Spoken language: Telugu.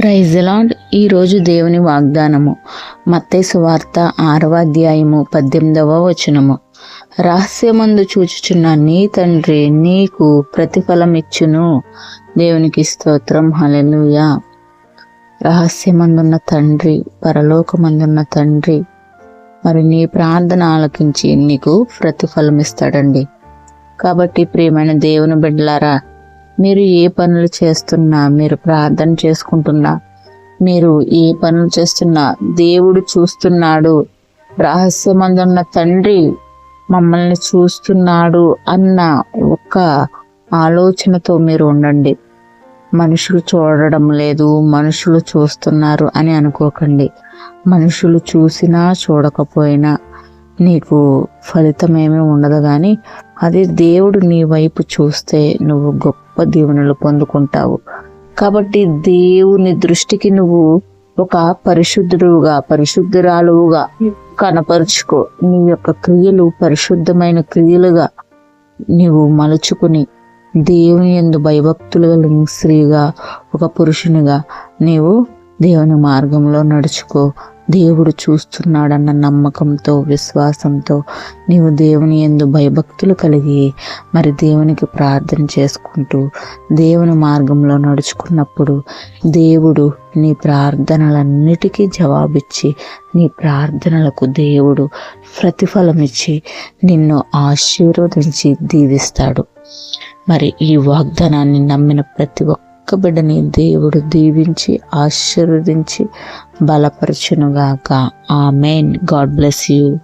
ప్రైజ్ లాడ్ ఈరోజు దేవుని వాగ్దానము. మత్తేసు వార్త ఆరవ అధ్యాయము పద్దెనిమిదవ వచనము. రహస్యమందు చూచుచున్న నీ తండ్రి నీకు ప్రతిఫలం ఇచ్చును దేవునికి స్తోత్రం. హల్లెలూయా. రహస్యమందున్న తండ్రి పరలోకమందున్న తండ్రి మరి నీ ప్రార్థన ఆలకించి నీకు ప్రతిఫలం ఇస్తాడండి కాబట్టి ప్రియమైన దేవుని బిడ్డలారా మీరు ఏ పనులు చేస్తున్నా మీరు ప్రార్థన చేసుకుంటున్నా మీరు ఏ పనులు చేస్తున్నా దేవుడు చూస్తున్నాడు. రహస్యమందున్న తండ్రి మమ్మల్ని చూస్తున్నాడు అన్న ఒక ఆలోచనతో మీరు ఉండండి. మనుషులు చూడడం లేదు మనుషులు చూస్తున్నారు అని అనుకోకండి. మనుషులు చూసినా చూడకపోయినా నీకు ఫలితం ఏమీ ఉండదు కానీ అది దేవుడు నీ వైపు చూస్తే నువ్వు గొప్ప దీవెనలు పొందుకుంటావు. కాబట్టి దేవుని దృష్టికి నువ్వు ఒక పరిశుద్ధుడుగా పరిశుద్ధురాలుగా కనపరుచుకో. నీ యొక్క క్రియలు పరిశుద్ధమైన క్రియలుగా నీవు మలుచుకుని దేవుని ఎందు భయభక్తులు కలిగిన స్త్రీగా ఒక పురుషునిగా నీవు దేవుని మార్గంలో నడుచుకో. దేవుడు చూస్తున్నాడన్న నమ్మకంతో విశ్వాసంతో నీవు దేవుని ఎందు భయభక్తులు కలిగి మరి దేవునికి ప్రార్థన చేసుకుంటూ దేవుని మార్గంలో నడుచుకున్నప్పుడు దేవుడు నీ ప్రార్థనలన్నిటికీ జవాబిచ్చి నీ ప్రార్థనలకు దేవుడు ప్రతిఫలం ఇచ్చి నిన్ను ఆశీర్వదించి దీవిస్తాడు. మరి ఈ వాగ్దానాన్ని నమ్మిన ప్రతి ఒక్క బిడ్డని దేవుడు దీవించి ఆశీర్వదించి బలపరచునుగాక. ఆ మెయిన్ గాడ్ బ్లెస్ యూ.